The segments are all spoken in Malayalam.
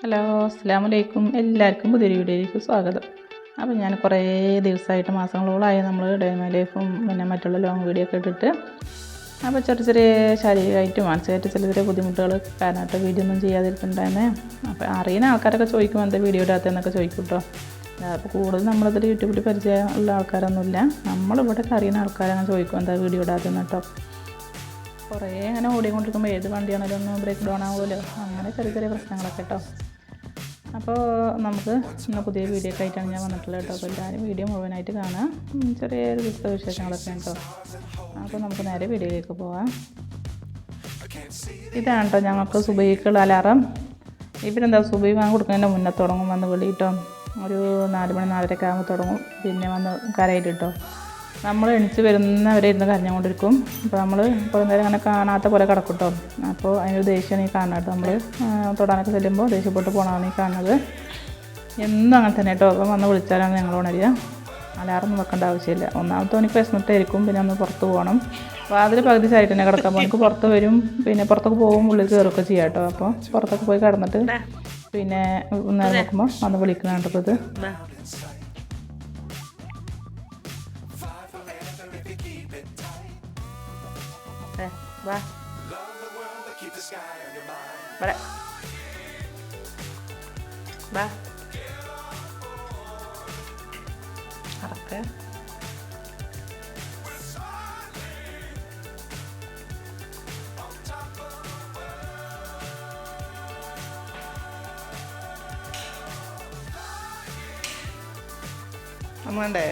ഹലോ അസ്സാം വലൈക്കും എല്ലാവർക്കും പുതിയൊരു വീഡിയോയിലേക്ക് സ്വാഗതം. അപ്പോൾ ഞാൻ കുറേ ദിവസമായിട്ട് മാസങ്ങളോളമായി നമ്മൾ ഡൈമ ലൈഫും പിന്നെ മറ്റുള്ള ലോങ് വീഡിയോ ഒക്കെ ഇട്ടിട്ട്. അപ്പോൾ ചെറിയ ചെറിയ ശാരീരികമായിട്ടും മാനസികമായിട്ട് ചെറിയ ചെറിയ ബുദ്ധിമുട്ടുകൾ കാരണമായിട്ട് വീഡിയോ ഒന്നും ചെയ്യാതിരിക്കുന്നുണ്ടായിരുന്നേ അപ്പോൾ അറിയുന്ന ആൾക്കാരൊക്കെ ചോദിക്കും എന്താ വീഡിയോ ഇടാത്തതെന്നൊക്കെ ചോദിക്കും കേട്ടോ. അപ്പോൾ കൂടുതൽ നമ്മളതിൽ യൂട്യൂബിൽ പരിചയമുള്ള ആൾക്കാരൊന്നുമില്ല. നമ്മളിവിടെ അറിയുന്ന ആൾക്കാരങ്ങനെ ചോദിക്കും എന്താ വീഡിയോ ഇടാത്തതെന്ന്? കേട്ടോ. കുറേ അങ്ങനെ ഓടിക്കൊണ്ടിരിക്കുമ്പോൾ ഏത് വണ്ടിയാണെങ്കിലും ഒന്ന് ബ്രേക്ക് ഡൗൺ ആവുമല്ലോ. അങ്ങനെ ചെറിയ ചെറിയ പ്രശ്നങ്ങളൊക്കെ കേട്ടോ അപ്പോൾ നമുക്ക് ഇന്ന് പുതിയ വീഡിയോ ഒക്കെ ആയിട്ടാണ് ഞാൻ വന്നിട്ടുള്ളത് കേട്ടോ അപ്പോൾ എല്ലാവരും വീഡിയോ മുഴുവനായിട്ട് കാണാം ചെറിയ ദിവസത്തെ വിശേഷങ്ങളൊക്കെ കേട്ടോ അപ്പോൾ നമുക്ക് നേരെ വീഡിയോയിലേക്ക് പോവാം. ഇതാണ് കേട്ടോ ഞങ്ങൾക്ക് സുബൈക്കുള്ള അലാറം. ഇവരെന്താ സുബൈ വാങ്ങി കൊടുക്കുന്നതിന്റെ മുന്നേ തുടങ്ങും വന്ന് വിളി കേട്ടോ ഒരു നാല് മണി നാലരയൊക്കെ തുടങ്ങും. പിന്നെ വന്ന് കരയിട്ട് കേട്ടോ നമ്മൾ എണിച്ച് വരുന്നവരെ ഇരുന്ന് കരഞ്ഞുകൊണ്ടിരിക്കും. അപ്പോൾ നമ്മൾ കുറേ നേരം അങ്ങനെ കാണാത്ത പോലെ കിടക്കും കേട്ടോ അപ്പോൾ അതിനൊരു ദേഷ്യമാണ് ഈ കാണുന്നത് നമ്മൾ തൊടാനൊക്കെ ചെല്ലുമ്പോൾ ദേഷ്യപ്പെട്ട് പോകണമാണ് ഈ കാണുന്നത്. എന്നും അങ്ങനെ തന്നെ കേട്ടോ. അപ്പം വന്ന് വിളിച്ചാലാണ് ഞങ്ങൾ ഉണരുക. അലാറൊന്നും വെക്കേണ്ട ആവശ്യമില്ല. ഒന്നാമത്തെ എനിക്ക് വിശന്നിട്ടായിരിക്കും പിന്നെ ഒന്ന് പുറത്ത് പോകണം. അപ്പോൾ അതിൽ പകുതി സൈഡിൽ തന്നെ കിടക്കാം. അപ്പോൾ എനിക്ക് പുറത്ത് വരും. പിന്നെ പുറത്തൊക്കെ പോകും. ഉള്ളിൽ കയറുകയൊക്കെ ചെയ്യാം കേട്ടോ. അപ്പോൾ പുറത്തൊക്കെ പോയി കിടന്നിട്ട് പിന്നെ നേരം നോക്കുമ്പോൾ വന്ന് വിളിക്കണം കേട്ടോ ഇത്. ഏ, വാ ഇവിടെ. വാ കറക്റ്റ് നമ്മണ്ടേ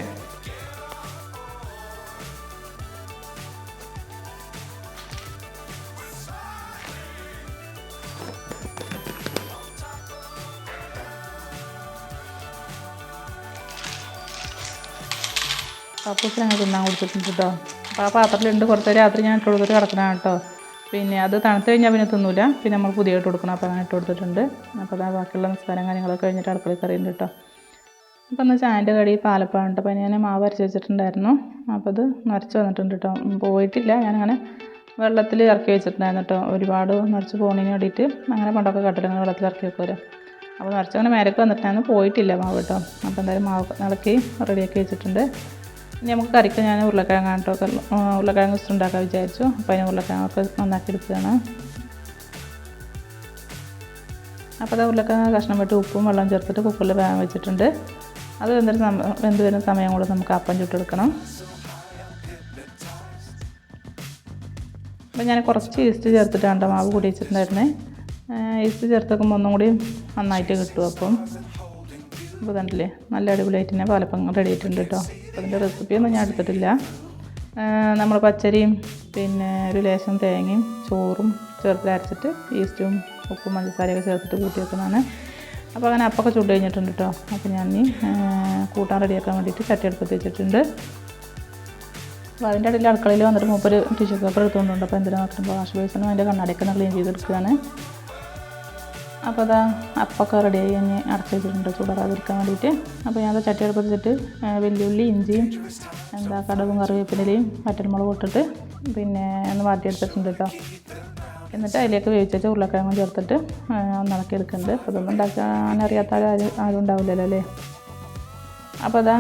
പപ്പൂസ് ഞങ്ങൾ തിന്നാൻ കൊടുത്തിട്ടുണ്ട് കേട്ടോ അപ്പോൾ ആ പാത്രത്തിലുണ്ട് കുറച്ച് രാത്രി ഞാൻ ഇട്ട് കൊടുത്തിട്ട് കിടക്കണം കേട്ടോ പിന്നെ അത് തണുത്ത് കഴിഞ്ഞാൽ പിന്നെ തിന്നൂല. പിന്നെ നമ്മൾ പുതിയ ഇട്ട് കൊടുക്കണം. അപ്പോൾ അങ്ങനെ ഇട്ട് കൊടുത്തിട്ടുണ്ട്. അപ്പോൾ അതാ ബാക്കിയുള്ള നിസ്കാരം കാര്യങ്ങളൊക്കെ കഴിഞ്ഞിട്ട് അടുക്കളയിൽ കറിയുണ്ട് കേട്ടോ അപ്പോൾ എന്നാൽ ചായന്റെ കടി പാലപ്പാണ് അപ്പോൾ ഞാൻ മാവ് അരച്ച് വെച്ചിട്ടുണ്ടായിരുന്നു. അപ്പോൾ അത് നിറച്ച് വന്നിട്ടുണ്ട് കേട്ടോ പോയിട്ടില്ല. ഞാനങ്ങനെ വെള്ളത്തിൽ ഇറക്കി വെച്ചിട്ടുണ്ടായിരുന്നു കേട്ടോ ഒരുപാട് നിറച്ച് പോണിന് വേണ്ടിയിട്ട്. അങ്ങനെ പണ്ടൊക്കെ കട്ടിടങ്ങൾ വെള്ളത്തിൽ ഇറക്കി വെക്കുമല്ലോ അപ്പോൾ നിറച്ച് അങ്ങനെ മേലേക്ക് വന്നിട്ടുണ്ടായിരുന്നു. പോയിട്ടില്ല മാവ് കേട്ടോ അപ്പോൾ എന്തായാലും മാവ് ഇളക്കി റെഡിയാക്കി വെച്ചിട്ടുണ്ട്. നമുക്ക് കറിക്ക് ഞാൻ ഉരുളക്കിഴങ്ങ് കേട്ടോ ഉരുളക്കിഴങ്ങ് ഉണ്ടാക്കാൻ വിചാരിച്ചു. അപ്പോൾ അതിന് ഉരുളക്കിഴങ്ങൊക്കെ നന്നാക്കി എടുക്കുകയാണ് അപ്പോൾ അത് ഉരുളക്കിഴങ്ങ് കഷ്ണം വിട്ട് ഉപ്പും വെള്ളം ചേർത്തിട്ട് കുക്കറിൽ വേഗം വെച്ചിട്ടുണ്ട്. അത് വെന്തൊരു വെന്ത് വരുന്ന സമയം കൂടെ നമുക്ക് അപ്പം ചുട്ടെടുക്കണം. അപ്പോൾ ഞാൻ കുറച്ച് ഈസ്റ്റ് ചേർത്തിട്ടാണ് മാവ് കൂടി വെച്ചിട്ടുണ്ടായിരുന്നേ. ഈസ്റ്റ് ചേർത്ത് വെക്കുമ്പോൾ ഒന്നും കൂടി നന്നായിട്ട് കിട്ടും അപ്പം. അപ്പോൾ കണ്ടില്ലേ നല്ല അടിപൊളിയായിട്ട് തന്നെ പാലപ്പം റെഡി ആയിട്ടുണ്ട് കേട്ടോ അതിന്റെ റെസിപ്പിയൊന്നും ഞാൻ എടുത്തിട്ടില്ല. നമ്മൾ പച്ചരിയും പിന്നെ ഒരു ലേശം തേങ്ങയും ചോറും ചേർത്ത് അരച്ചിട്ട് ഈസ്റ്റും ഉപ്പും മഞ്ഞസാരയൊക്കെ ചേർത്തിട്ട് കൂട്ടി വെക്കുന്നതാണ്. അപ്പോൾ അങ്ങനെ അപ്പൊക്കെ ചുട്ട് കഴിഞ്ഞിട്ടുണ്ട് കേട്ടോ അപ്പോൾ ഞാൻ ഇനി കൂട്ടാൻ റെഡിയാക്കാൻ വേണ്ടിയിട്ട് ചട്ടി അടുപ്പത്ത് വെച്ചിട്ടുണ്ട്. അപ്പോൾ അതിന്റെ ഇടയിൽ അടുക്കളയിൽ വന്നിട്ട് മൂപ്പര് ടിഷ്യൂ പേപ്പർ എടുത്തുകൊണ്ടുണ്ട്. അപ്പോൾ എന്തിനാ നോക്കുമ്പോൾ വാഷ് ബേസിനും അതിന്റെ കണ്ണടയൊക്കെ ക്ലീൻ ചെയ്തെടുക്കുകയാണ്. അപ്പോൾ അതാ അപ്പൊക്കെ റെഡിയായി കഴിഞ്ഞ് അടച്ച് വെച്ചിട്ടുണ്ട് ചൂടാറാതിരിക്കാൻ വേണ്ടിയിട്ട്. അപ്പോൾ ഞാൻ ചട്ടി അടുപ്പത്ത് വെച്ചിട്ട് വെല്ലുള്ളി ഇഞ്ചിയും എന്താ കടുകും കറിവേപ്പിലയും വറ്റൽമുളകും ഇട്ടിട്ട് പിന്നെ ഒന്ന് വാട്ടിയെടുത്തിട്ടുണ്ട് കേട്ടോ എന്നിട്ട് അതിലേക്ക് വേവിച്ചിട്ട് ഉരുളക്കിഴങ്ങും ചേർത്തിട്ട് ഒന്ന് എടുക്കുന്നുണ്ട് അപ്പോൾ ഇതൊന്നും ഉണ്ടാക്കാൻ അറിയാത്ത ആരും ആരും ഉണ്ടാവില്ലല്ലോ അല്ലേ? അപ്പോൾ അതാ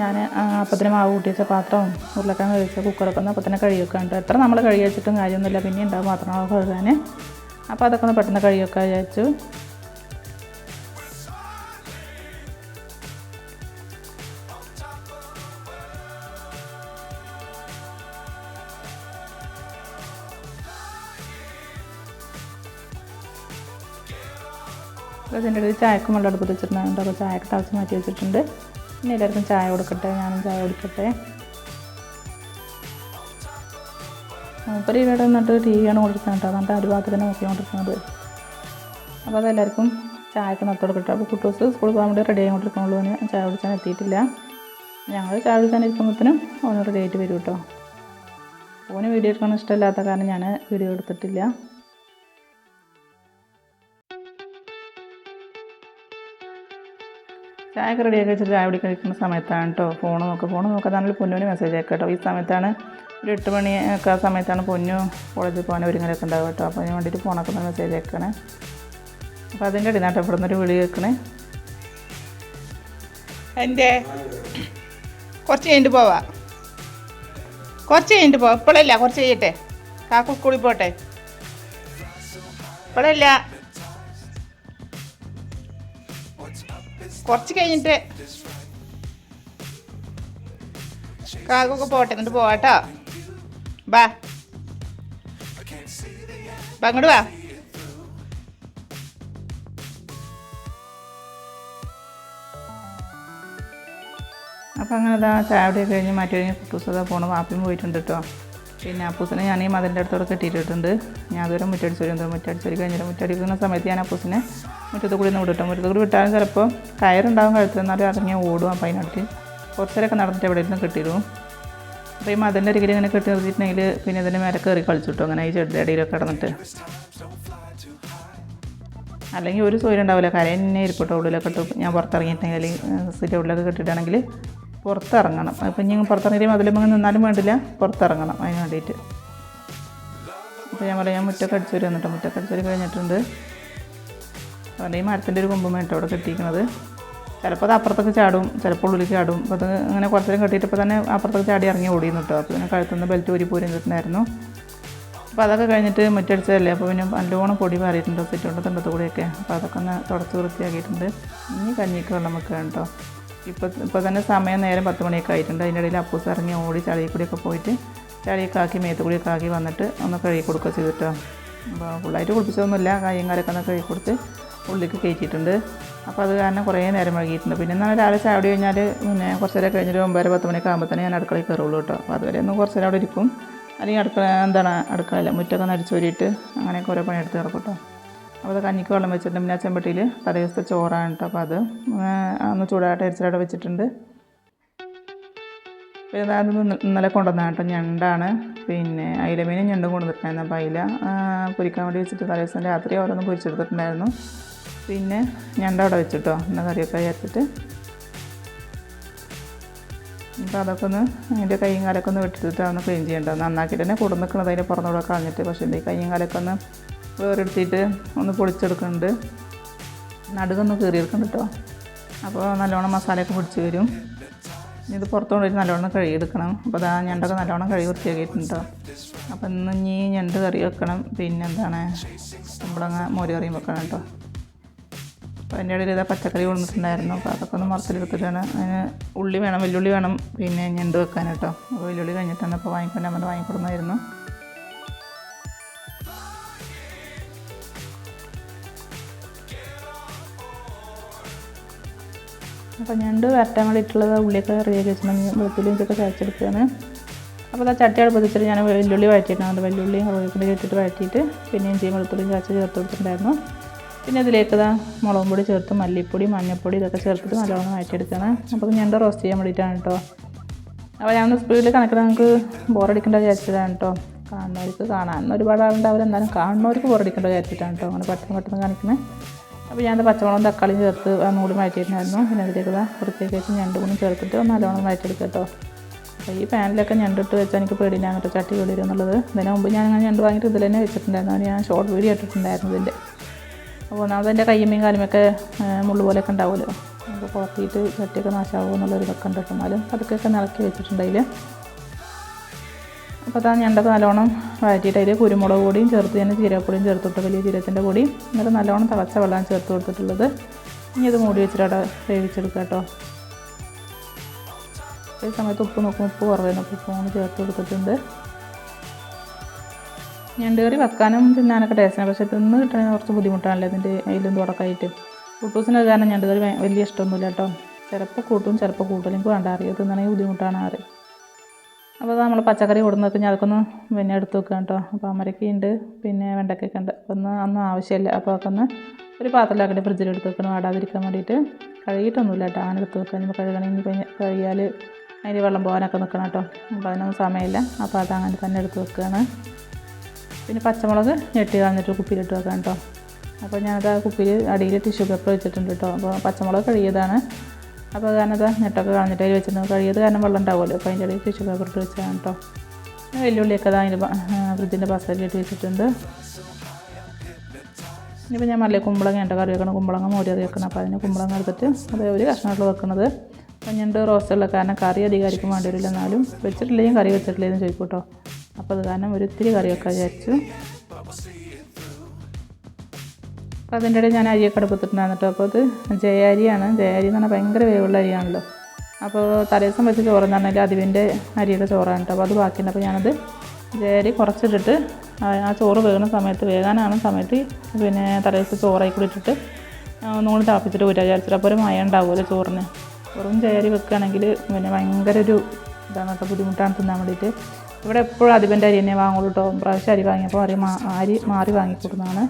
ഞാൻ അപ്പത്തിന് മാവ് കൂട്ടി വെച്ച പാത്രവും ഉരുളക്കിഴങ്ങ് കഴിച്ച കുക്കറൊക്കെ ഒന്ന് അപ്പത്തന്നെ കഴുകി വെക്കാണ്ട് എത്ര നമ്മൾ കഴുകി വെച്ചിട്ടും കാര്യമൊന്നുമില്ല. പിന്നെ ഉണ്ടാവും പാത്രങ്ങളൊക്കെ കഴുകാൻ. അപ്പോൾ അതൊക്കെ ഒന്ന് പെട്ടെന്ന് കഴുകി വെക്കാൻ വിചാരിച്ചു ഇതിന്റെ ഇടയിൽ ചായക്കും വെള്ളം അടുപ്പത്ത് വെച്ചിട്ടുണ്ടായിരുന്നു അപ്പോൾ ചായക്ക് തളച്ച് മാറ്റി വെച്ചിട്ടുണ്ട്. ഇനി എല്ലാവർക്കും ചായ കൊടുക്കട്ടെ ഞാനും ചായ കുടിക്കട്ടെ. മൂപ്പര് ഇവിടെ നിന്നിട്ട് ടി വിയാണ് കൊണ്ടിരിക്കുന്നത് കേട്ടോ. എന്നിട്ട് ഒരു ഭാഗത്ത് തന്നെ നോക്കിക്കൊണ്ടിരിക്കുന്നത് അപ്പോൾ അതെല്ലാവർക്കും ചായക്ക് നിർത്തോട് കൊടുക്കട്ടെ അപ്പോൾ കുട്ടൂസ് സ്കൂളിൽ പോകാൻ വേണ്ടി റെഡി ആയിക്കൊണ്ടിരിക്കുന്നുള്ളൂ. അവന് ചായ കുടിച്ചാൻ എത്തിയിട്ടില്ല. ഞങ്ങൾ ചായ കുടിക്കാൻ ഇരിക്കുമ്പോഴത്തേനും ഓന് റെഡി ആയിട്ട് വരും കേട്ടോ. ഓന് വീഡിയോ എടുക്കാൻ ഇഷ്ടമില്ലാത്ത കാരണം ഞാൻ വീഡിയോ എടുത്തിട്ടില്ല. ചായക്ക് റെഡിയാക്കി വെച്ചിട്ട് ചായ കുടിക്കാൻ ഇരിക്കുന്ന സമയത്താണ് കേട്ടോ. ഫോൺ നോക്കുക ഫോൺ നോക്കാതാണെങ്കിൽ പൊന്നുവിന് മെസ്സേജ് അയക്കാം കേട്ടോ. ഈ സമയത്താണ് ഒരു എട്ട് മണി ഒക്കെ ആ സമയത്താണ് പൊന്നു കോളേജിൽ പോകാൻ ഒരുങ്ങലൊക്കെ ഉണ്ടാവുക കേട്ടോ. അപ്പോൾ അതിന് വേണ്ടിയിട്ട് ഫോണൊക്കെ ഒന്ന് മെസ്സേജ് അയക്കണേ. അപ്പോൾ അതിന്റെ നാട്ടെ ഇവിടെ നിന്നൊരു വിളി കേൾക്കണേ എന്റെ കുറച്ച് കഴിഞ്ഞിട്ട് പോവാ. കുറച്ച് കഴിഞ്ഞിട്ട് പോവാം. ഇപ്പോഴല്ല കുറച്ച് ചെയ്യട്ടെ കാക്കു സ്കൂളിൽ പോട്ടെ. ഇപ്പോഴല്ല കുറച്ച് കഴിഞ്ഞിട്ട് കാക്കൊക്കെ പോട്ടെ. എന്നിട്ട് പോവാട്ടോ ബാ ബാ അങ്ങോട്ട് വാ. അപ്പോൾ അങ്ങനെ അതാ ചായയുടെ കഴിഞ്ഞ് മാറ്റി കഴിഞ്ഞ് അതാ പോണ. വാപ്പിയും പോയിട്ടുണ്ട് കേട്ടോ പിന്നെ അപ്പൂസിനെ ഞാൻ ഈ മതിന്റെ അടുത്തോടെ കെട്ടിയിട്ടുണ്ട് ഞാൻ അതുവരെ മുറ്റടിച്ച് വരും. മുറ്റടിച്ച് വരും. കഴിഞ്ഞിട്ട് മുറ്റടിക്കുന്ന സമയത്ത് ഞാൻ അപ്പൂസിനെ മുറ്റത്ത് കൂടി ഒന്ന് വിടട്ടോ. മുറ്റത്ത് കൂടി വിട്ടാലും ചിലപ്പോൾ കയറുണ്ടാവും കഴുത്തിൽ ഇറങ്ങിയാൽ ഇറങ്ങി ഓടും. അപ്പം അതിനടുത്ത് കുറച്ചേരൊക്കെ നടന്നിട്ട് എവിടെയെങ്കിലും കെട്ടിയിടും. അപ്പോൾ ഈ മതിലിന്റെ അരികിൽ ഇങ്ങനെ കെട്ടി നിർത്തിയിട്ടുണ്ടെങ്കിൽ പിന്നെ ഇതിന്റെ മേലെ കയറി കളിച്ചിട്ടു അങ്ങനെ ഈ ചെടിയുടെ ഇടയിലൊക്കെ കിടന്നിട്ട്. അല്ലെങ്കിൽ ഒരു സൂര്യ ഉണ്ടാവില്ല. കരയിൽ തന്നെ ഇരിക്കട്ടോ ഉള്ളിലൊക്കെ ഇട്ട് ഞാൻ പുറത്തിറങ്ങിയിട്ടുണ്ടെങ്കിൽ സിറ്റ് ഉള്ളിലൊക്കെ കെട്ടിയിട്ടാണെങ്കിൽ പുറത്തിറങ്ങണം. അപ്പം ഇനി പുറത്തിറങ്ങിയിട്ട് മതിലുമ്പോൾ നിന്നാലും വേണ്ടില്ല. പുറത്തിറങ്ങണം അതിന് വേണ്ടിയിട്ട്. അപ്പോൾ ഞാൻ പറയാം മുറ്റൊക്കെ അടിച്ചു വരും എന്നിട്ട് മുറ്റൊക്കെ അടിച്ചു വരും കഴിഞ്ഞിട്ടുണ്ട്. അതുകൊണ്ട് ഈ മരത്തിന്റെ ഒരു കൊമ്പ് മേട്ടോ അവിടെ കെട്ടിയിരിക്കുന്നത് ചിലപ്പോൾ അത് അപ്പുറത്തേക്ക് ചാടും ചിലപ്പോൾ ഉള്ളിൽ ചാടും. അപ്പോൾ അത് അങ്ങനെ കുറച്ച് നേരം കെട്ടിയിട്ടപ്പോൾ തന്നെ അപ്പുറത്തേക്ക് ചാടി ഇറങ്ങി ഓടി കേട്ടോ അപ്പോൾ പിന്നെ കഴുത്തുനിന്ന് ബെൽറ്റ് ഊരി പോരുന്നിട്ടുണ്ടായിരുന്നു അപ്പോൾ അതൊക്കെ കഴിഞ്ഞിട്ട് മുറ്റടിച്ചതല്ലേ? അപ്പോൾ പിന്നെ നല്ലോണം പൊടി മാറിയിട്ടുണ്ട് സിറ്റുണ്ട് തിണ്ടത്ത് കൂടിയൊക്കെ. അപ്പോൾ അതൊക്കെ ഒന്ന് തുടച്ച് വൃത്തിയാക്കിയിട്ടുണ്ട്. ഇനി കഞ്ഞിക്ക് വെള്ളം വെക്കുക കേട്ടോ ഇപ്പോൾ ഇപ്പോൾ തന്നെ സമയം നേരം പത്ത് മണിയൊക്കെ ആയിട്ടുണ്ട്. അതിന്റെ ഇടയിൽ അപ്പൂസ് ഇറങ്ങി ഓടി ചളിയിൽ കൂടിയൊക്കെ പോയിട്ട് ചളിയൊക്കെ ആക്കി മേത്ത് കൂടിയൊക്കെ ആക്കി വന്നിട്ട് ഒന്ന് കഴുകി കൊടുക്കുക ചെയ്തിട്ടോ അപ്പോൾ ഫുള്ളായിട്ട് കുളിപ്പിച്ചതൊന്നുമില്ല. കായും ഒന്ന് കഴുകി കൊടുത്ത് ഉള്ളിലേക്ക് കയറ്റിയിട്ടുണ്ട്. അപ്പോൾ അത് കാരണം കുറേ നേരം വൈകിയിട്ടുണ്ട്. പിന്നെ എന്നാൽ രാവിലെ ചായ കുടി കഴിഞ്ഞാൽ പിന്നെ കുറച്ച് നേരം കഴിഞ്ഞിട്ട് ഒമ്പതര പത്ത് മണിയൊക്കെ തന്നെ ഞാൻ അടുക്കളയിൽ കയറുള്ളൂ കേട്ടോ. അപ്പോൾ അതുവരെ ഒന്ന് കുറച്ച് നേരം അവിടെ ഇരിക്കും. അല്ലെങ്കിൽ അടുക്കള എന്താണ് അടുക്കളയില്ല മുറ്റൊക്കെ നടിച്ചോരിയിട്ട് അങ്ങനെയൊക്കെ ഓരോ പണിയെടുത്ത് കിടക്കും കേട്ടോ. അപ്പോൾ അത് കഞ്ഞിക്ക് വെള്ളം വെച്ചിട്ടുണ്ട്. പിന്നെ ആ ചെമ്പട്ടിയിൽ തലേദിവസത്തെ ചോറാണ് കേട്ടോ. അപ്പോൾ അത് ഒന്ന് ചൂടായിട്ട് അരിച്ചിലവിടെ വെച്ചിട്ടുണ്ട്. പിന്നെ അത് ഇന്നലെ കൊണ്ടുവന്ന കേട്ടോ. ഞണ്ടാണ്. പിന്നെ അയിലമീനും ഞണ്ടും കൊണ്ടുവന്നിട്ടുണ്ടായിരുന്നു. അപ്പോൾ അയില പൊരിക്കാൻ വേണ്ടി വെച്ചിട്ട് തലേദിവസം രാത്രി ഓരോന്നും പൊരിച്ചെടുത്തിട്ടുണ്ടായിരുന്നു. പിന്നെ ഞണ്ട അവിടെ വെച്ചിട്ടോ എന്ന കറിയൊക്കെ ചേർത്തിട്ട് അപ്പോൾ അതൊക്കെ ഒന്ന് അതിന്റെ കൈയും കാലൊക്കെ ഒന്ന് വെട്ടിയിട്ട് ഒന്ന് ക്ലീൻ ചെയ്യേണ്ടത് നന്നാക്കിയിട്ട് തന്നെ കൂടെ നിൽക്കുന്നത് അതിന്റെ പുറന്നൂടെ കളഞ്ഞിട്ട്. പക്ഷേ എന്റെ കൈയും കാലൊക്കെ ഒന്ന് വേറെടുത്തിട്ട് ഒന്ന് പൊളിച്ചെടുക്കുന്നുണ്ട്. നടുകൊന്ന് കീറിയെടുക്കണം കേട്ടോ അപ്പോൾ നല്ലോണം മസാലയൊക്കെ പിടിച്ച് വരും. ഇനി ഇത് പുറത്ത് വരും നല്ലോണം കഴുകിയെടുക്കണം. അപ്പോൾ അതാ ഞണ്ടൊക്കെ നല്ലോണം കഴുകി വൃത്തിയാക്കിയിട്ടുണ്ടോ അപ്പോൾ ഇന്ന് ഇനി ഞണ്ട് കറി വെക്കണം. പിന്നെ എന്താണ് മോര് കറിയും വെക്കണം കേട്ടോ അപ്പോൾ അതിന്റെ ഇടയിൽ ഇതാ പച്ചക്കറി കൊണ്ടിട്ടുണ്ടായിരുന്നു അപ്പോൾ അതൊക്കെ ഒന്ന് മുറത്തിലെടുത്തിട്ടാണ് അതിന് ഉള്ളി വേണം വെല്ലുള്ളി വേണം പിന്നെ ഞണ്ട് വെക്കാൻ കേട്ടോ. അപ്പോൾ വെല്ലുള്ളി കഴിഞ്ഞിട്ടാണ് ഇപ്പോൾ വാങ്ങിക്കൊണ്ട് നമ്മൾ വാങ്ങിക്കൊടുന്നായിരുന്നു. അപ്പോൾ ഞണ്ട് വരട്ടാൻ വേണ്ടിയിട്ടുള്ളത് ഉള്ളിയൊക്കെ റെഡിയാക്കി വെച്ചിട്ടുണ്ടെങ്കിൽ വെളുത്തുള്ളി ഇതൊക്കെ ചതച്ചെടുക്കുകയാണ് അപ്പോൾ ആ ചട്ടി അടുപ്പ് വെച്ചിട്ട് ഞാൻ വെല്ലുള്ളി വഴറ്റിയിട്ടുണ്ടായിരുന്നു വെല്ലുള്ളിയും കറിവേപ്പിലയും ഇട്ടിട്ട് വഴറ്റിയിട്ട് പിന്നെ ഇഞ്ചിയും വെളുത്തുള്ളിയും ചതച്ച് ചേർത്ത് കൊടുത്തിട്ടുണ്ടായിരുന്നു. പിന്നെ ഇതിലേക്ക് ഇതാ മുളകും പൊടി ചേർത്ത് മല്ലിപ്പൊടി മഞ്ഞൾപ്പൊടി ഇതൊക്കെ ചേർത്തിട്ട് നല്ലോണം എടുക്കണം അപ്പോൾ ഞാൻ ഞണ്ട് റോസ്റ്റ് ചെയ്യാൻ വേണ്ടിയിട്ടാണ് കേട്ടോ അപ്പോൾ ഞാൻ സ്പീഡിൽ കണക്കിന് നമുക്ക് ബോറടിക്കേണ്ട വിചാരിച്ചതാണ് കേട്ടോ കാണുന്നവർക്ക് കാണാൻ ഒരുപാട് ആളുണ്ടാവില്ല എന്നാലും കാണുന്നവർക്ക് ബോറടിക്കേണ്ട വിചാരിച്ചിട്ടാണ് കേട്ടോ അങ്ങനെ പെട്ടെന്ന് പെട്ടെന്ന് കാണിക്കുന്നത് അപ്പോൾ ഞാൻ പച്ചമുളകും തക്കാളിയും ചേർത്ത് ഒന്നുകൂടി മാറ്റിയിട്ടുണ്ടായിരുന്നു. പിന്നെ അതിലേക്ക് വൃത്തിയൊക്കെ വെച്ച് ഞണ്ട് കൂടി ചേർത്തിട്ട് നല്ലോണം മാറ്റിയെടുക്കുക കേട്ടോ അപ്പോൾ ഈ പാനിലൊക്കെ ഞണ്ടിട്ട് വെച്ചാൽ എനിക്ക് പേടിയില്ല അങ്ങോട്ട് ചട്ടി കൂടി എന്നുള്ളത്. ഇതിന് മുമ്പ് ഞാൻ അങ്ങനെ ഞണ്ട് വാങ്ങിയിട്ട് ഇതിൽ തന്നെ വെച്ചിട്ടുണ്ടായിരുന്നു. ഞാൻ ഷോർട്ട് വീഡിയോ ഇട്ടിട്ടുണ്ടായിരുന്നു ഇതിന്റെ. അപ്പോൾ ഒന്നാമത് എന്റെ കയ്യമ്മയും കാലുമൊക്കെ മുള്ളു പോലെയൊക്കെ ഉണ്ടാവുമല്ലോ. അപ്പോൾ കുറത്തിയിട്ട് ചട്ടിയൊക്കെ നാശമാകുമോ എന്നുള്ളൊരു ഇതൊക്കെ ഉണ്ട് എന്നാലും പതുക്കെയൊക്കെ നിളക്കി വെച്ചിട്ടുണ്ടെങ്കിൽ അപ്പോൾ അതാ ഞണ്ടൊക്കെ നല്ലോണം വഴറ്റിയിട്ട് അതിൽ കുരുമുളക് പൊടിയും ചേർത്ത് തന്നെ ജീരകപ്പൊടിയും ചേർത്തിട്ട് വലിയ ജീരകത്തിന്റെ പൊടി എന്നിട്ട് നല്ലോണം തിളച്ച വെള്ളം ചേർത്ത് കൊടുത്തിട്ടുള്ളത്. ഇനി അത് മൂടി വെച്ചിട്ട് അവിടെ വേവിച്ചെടുക്കുക കേട്ടോ. ഈ സമയത്ത് ഉപ്പ് നോക്കും ഉപ്പ് കുറവായിരുന്നു. അപ്പോൾ ഉപ്പ് ചേർത്ത് കൊടുത്തിട്ടുണ്ട്. ഞണ്ട് കറി വെക്കാനും തിന്നാനൊക്കെ ടേസ്റ്റാണ് പക്ഷേ തിന്ന് കിട്ടണമെങ്കിൽ കുറച്ച് ബുദ്ധിമുട്ടാണല്ലോ. ഇതിന്റെ അതിലും തുടക്കമായിട്ട് കുട്ടൂസിന് അത് കാരണം ഞണ്ട് കറി വലിയ ഇഷ്ടമൊന്നുമില്ല കേട്ടോ. ചിലപ്പോൾ കൂട്ടും ചിലപ്പോൾ കൂട്ടലും. എനിക്ക് വേണ്ട. അറിയാം തിന്നണമെങ്കിൽ ബുദ്ധിമുട്ടാണ് ആറ് അപ്പോൾ നമ്മൾ പച്ചക്കറി കൊടുന്ന് ഞാൻ അതൊക്കെ പിന്നെ എടുത്ത് വെക്കാം കേട്ടോ. അപ്പോൾ അമരക്കുണ്ട് പിന്നെ വെണ്ടയ്ക്കൊക്കെ ഉണ്ട്. അപ്പോൾ ഒന്ന് ഒന്നും ആവശ്യമില്ല. അപ്പോൾ അതൊക്കെ ഒന്ന് ഒരു പാത്രത്തിലാക്കിയിട്ട് ഫ്രിഡ്ജിൽ എടുത്ത് വെക്കണം. വാടാതിരിക്കാൻ വേണ്ടിയിട്ട്. കഴുകിയിട്ടൊന്നുമില്ല കേട്ടോ. അങ്ങനെ എടുത്ത് വെക്കാൻ ഇനി കഴുകണമെങ്കിൽ കഴിയാൽ അതിന്റെ വെള്ളം പോകാനൊക്കെ നിൽക്കണം കേട്ടോ. അപ്പോൾ അതിനൊന്നും സമയമില്ല. അപ്പോൾ അത് അങ്ങനെ തന്നെ എടുത്ത് വെക്കുകയാണ് പിന്നെ പച്ചമുളക് ഞെട്ടി കളഞ്ഞിട്ട് കുപ്പിയിലിട്ട് വെക്കാം കേട്ടോ. അപ്പോൾ ഞാനത് ആ കുപ്പിയിൽ അടിയിൽ ടിഷ്യൂ പേപ്പർ വെച്ചിട്ടുണ്ട് കേട്ടോ. അപ്പോൾ പച്ചമുളക് കഴുകിയതാണ്. അപ്പോൾ കാരണം അത് ഞെട്ടൊക്കെ കളഞ്ഞിട്ട് അതിൽ വെച്ചിട്ടുണ്ട് കഴുകിയത് കാരണം വെള്ളം ഉണ്ടാവുമല്ലോ. അപ്പോൾ അതിന്റെ ഇടയിൽ ടിഷ്യൂ പേപ്പർ ഇട്ട് വെച്ചതാണ് കേട്ടോ. വെല്ലുള്ളിയൊക്കെ അത് അതിന്റെ ഫ്രിഡ്ജിന്റെ ബസലിട്ട് വെച്ചിട്ടുണ്ട്. ഇനിയിപ്പോൾ ഞാൻ മല്ലി കുമ്പളങ്ങ എന്റെ കറി വെക്കണം കുമ്പളങ്ങ മോര് കറി വെക്കണം. അപ്പോൾ അതിന് കുമ്പളങ്ങ എടുത്തിട്ട് അത് ഒരു കഷ്ണമായിട്ട് വെക്കുന്നത് അപ്പം ഞണ്ട് റോസ്റ്റുള്ള കാരണം കറി അധികാരിക്കും വേണ്ടി വരില്ല എന്നാലും വെച്ചിട്ടില്ലെങ്കിൽ കറി വെച്ചിട്ടില്ലെന്ന് ചോദിക്കും കേട്ടോ. അപ്പോൾ അത് കാരണം ഒരു ഇത്തിരി കറി വിചാരിച്ചു. അപ്പോൾ അതിന്റെ ഇടയിൽ ഞാൻ അരിയൊക്കെ അടുപ്പത്തിട്ടുണ്ടായിരുന്നു കേട്ടോ. അപ്പോൾ അത് ജയാരിയാണ്. ജയാരി എന്ന് പറഞ്ഞാൽ ഭയങ്കര വേവുള്ള അരിയാണല്ലോ. അപ്പോൾ തലേദിവസം വെച്ച് ചോറെന്ന് പറഞ്ഞാൽ അതിവിന്റെ അരിയുടെ ചോറാണ് കേട്ടോ. അപ്പോൾ അത് ബാക്കിയുണ്ട്. അപ്പോൾ ഞാനത് ജയരി കുറച്ചിട്ടിട്ട് ആ ചോറ് വേകുന്ന സമയത്ത് വേകാനാണ് സമയത്ത് പിന്നെ തലേദിവസം ചോറായി കൂടി ഇട്ടിട്ട് ഒന്നുകൂടി തിളപ്പിച്ചിട്ട് ഊറ്റാ വിചാരിച്ചിട്ട്. അപ്പോൾ ഒരു മയം ഉണ്ടാവുമല്ലോ ചോറിന്. വെറും ജയരി വെക്കുകയാണെങ്കിൽ പിന്നെ ഭയങ്കര ഒരു ഇതാണ് കേട്ടോ. ബുദ്ധിമുട്ടാണ് തിന്നാൻ വേണ്ടിയിട്ട്. ഇവിടെ എപ്പോഴും അതിവന്റെ അരി തന്നെ വാങ്ങുള്ളൂ കേട്ടോ പ്രാവശ്യം അരി വാങ്ങിയപ്പോൾ അരി മാ അരി മാറി വാങ്ങിക്കൊടുക്കുന്നതാണ്.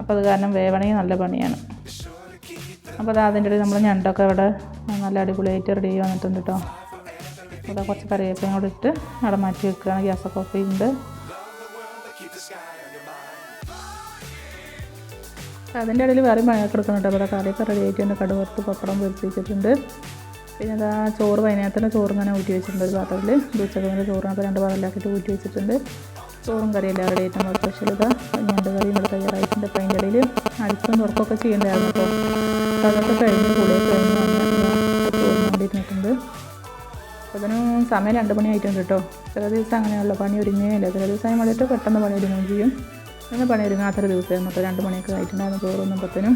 അപ്പോൾ അത് കാരണം വേവണമെങ്കിൽ നല്ല പണിയാണ്. അപ്പോൾ അത് അതിന്റെ ഇടയിൽ നമ്മൾ ഞണ്ടൊക്കെ ഇവിടെ നല്ല അടിപൊളിയായിട്ട് റെഡി വന്നിട്ടുണ്ട് കേട്ടോ ഇവിടെ കുറച്ച് കറിവേപ്പിലയും കൂടെ ഇട്ട് അവിടെ മാറ്റി വെക്കുകയാണ്. ഗ്യാസൊക്കെ ഓഫ് ചെയ്യുന്നുണ്ട് അതിന്റെ ഇടയിൽ വേറെ മഴ കിടക്കുന്നുണ്ട്. അപ്പോൾ കറിയൊക്കെ റെഡി ആയിട്ടുണ്ട് തന്നെ വറുത്ത് പപ്പടം പൊരിച്ച് വെച്ചിട്ടുണ്ട്. പിന്നെ അതാ ചോറ് വൈകുന്നേരത്തിന് ചോറ് ഇങ്ങനെ ഊറ്റി വെച്ചിട്ടുണ്ട് ഒരു പാത്രത്തിൽ ഉച്ചക്കങ്ങനെ ചോറ് അപ്പോൾ രണ്ട് പാത്രത്തിലാക്കിയിട്ട് ഊറ്റി വെച്ചിട്ടുണ്ട്. ചോറും കറിയെല്ലാം റെഡി ആയിട്ട് നമ്മൾ സ്പെഷ്യൽ ഇതാ ഞണ്ട് കറി ഇവിടെ തയ്യാറായിട്ടുണ്ട് അപ്പോൾ അതിന്റെ ഇടയിൽ അടിച്ചും തുറക്കൊക്കെ ചെയ്യേണ്ടതായിരുന്നു അപ്പോൾ അതൊക്കെ കഴിഞ്ഞ് കുളിയൊക്കെ കഴിഞ്ഞ് വന്ന് ചോറ് വേണ്ടിയിട്ട് അപ്പോൾ അതിന് സമയം രണ്ട് മണി ആയിട്ടുണ്ട് കേട്ടോ. ചില ദിവസം അങ്ങനെയുള്ള പണി ഒരുങ്ങുകയില്ല ചില ദിവസം വന്നിട്ട് പെട്ടെന്ന് പണി ഒരുങ്ങുകയും ചെയ്യും. അങ്ങനെ പണി ഒരുങ്ങാത്തൊരു ദിവസമായിരുന്നു. അപ്പോൾ രണ്ട് മണിയൊക്കെ ആയിട്ടുണ്ടായിരുന്നു ചോറൊന്നും വന്നപ്പോഴത്തേനും